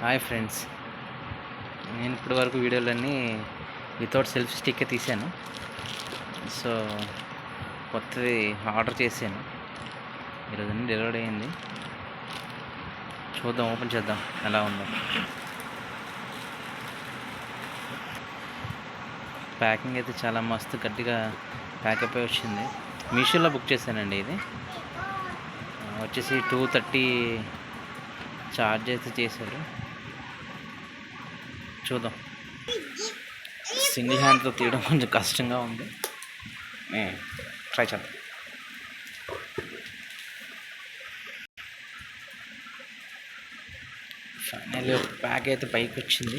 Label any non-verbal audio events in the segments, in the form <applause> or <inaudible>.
Hi friends. నేను ఇప్పటి వరకు వీడియోలన్నీ వితౌట్ సెల్ఫ్ స్టిక్కే తీశాను. సో కొత్తది ఆర్డర్ చేశాను. ఈరోజు డెలివరీ అయింది. చూద్దాం ఓపెన్ చేద్దాం ఎలా ఉందో. ప్యాకింగ్ అయితే చాలా మస్తు గట్టిగా ప్యాకప్ అయి వచ్చింది. మీషోలో బుక్ చేశానండి ఇది. వచ్చేసి టూ థర్టీ ఛార్జ్ అయితే చేశారు. చూద్దాం. సింగిల్ హ్యాండ్తో తీయడం కొంచెం కష్టంగా ఉంది. ట్రై చేద్దాం. ఫైనల్ ప్యాక్ అయితే పైకి వచ్చింది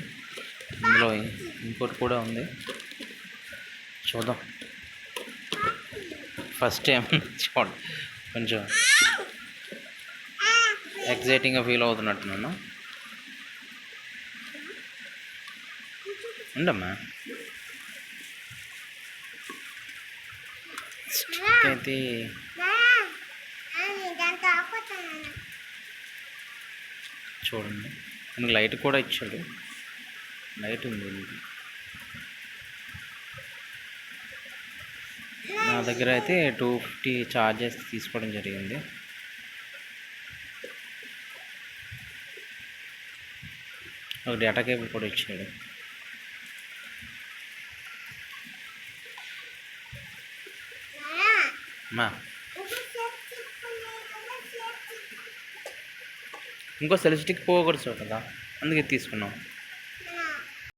ఇందులో ఇంకోటి కూడా ఉంది. చూద్దాం. ఫస్ట్ టైం <laughs> చూడండి. కొంచెం ఎగ్జైటింగ్గా ఫీల్ అవుతున్నట్టున్నాను. ఉండమ్మా. అయితే చూడండి. మనకి లైట్ కూడా ఇచ్చాడు. లైట్ ఉంది నా దగ్గర అయితే టూ ఫిఫ్టీ ఛార్జెస్ తీసుకోవడం జరిగింది. ఒక డేటా కేబుల్ కూడా ఇచ్చాడు. మా. ఇంకో సెల్ స్టిక్ పోకూడదు కదా అందుకే తీసుకున్నాం